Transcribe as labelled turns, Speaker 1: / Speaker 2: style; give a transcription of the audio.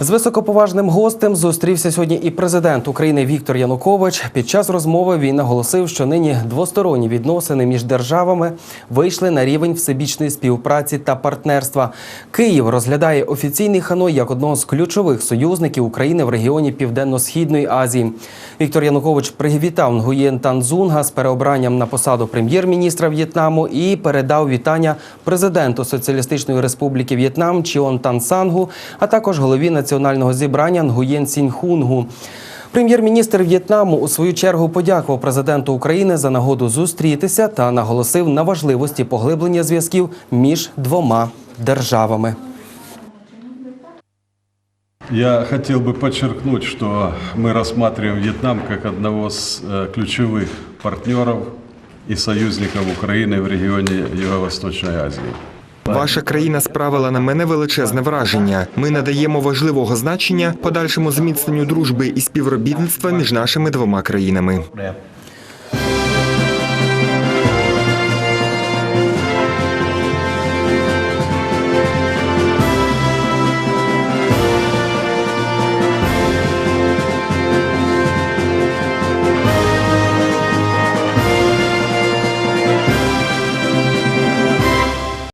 Speaker 1: З високоповажним гостем зустрівся сьогодні і президент України Віктор Янукович. Під час розмови він наголосив, що нині двосторонні відносини між державами вийшли на рівень всебічної співпраці та партнерства. Київ розглядає офіційний Ханой як одного з ключових союзників України в регіоні Південно-східної Азії. Віктор Янукович привітав Нгуєн Танзунга з переобранням на посаду прем'єр-міністра В'єтнаму і передав вітання президенту Соціалістичної Республіки В'єтнам Чіон Тан Сангу, а також голові національного зібрання Нгуєн Сіньхунгу. Прем'єр-міністр В'єтнаму у свою чергу подякував президенту України за нагоду зустрітися та наголосив на важливості поглиблення зв'язків між двома державами.
Speaker 2: Я хотел бы подчеркнуть, что мы рассматриваем Вьетнам как одного из э, ключевых партнеров и союзников Украины в регионе Юго-Восточной Азии.
Speaker 3: Ваша країна справила на мене величезне враження. Ми надаємо важливого значення подальшому зміцненню дружби і співробітництва між нашими двома країнами.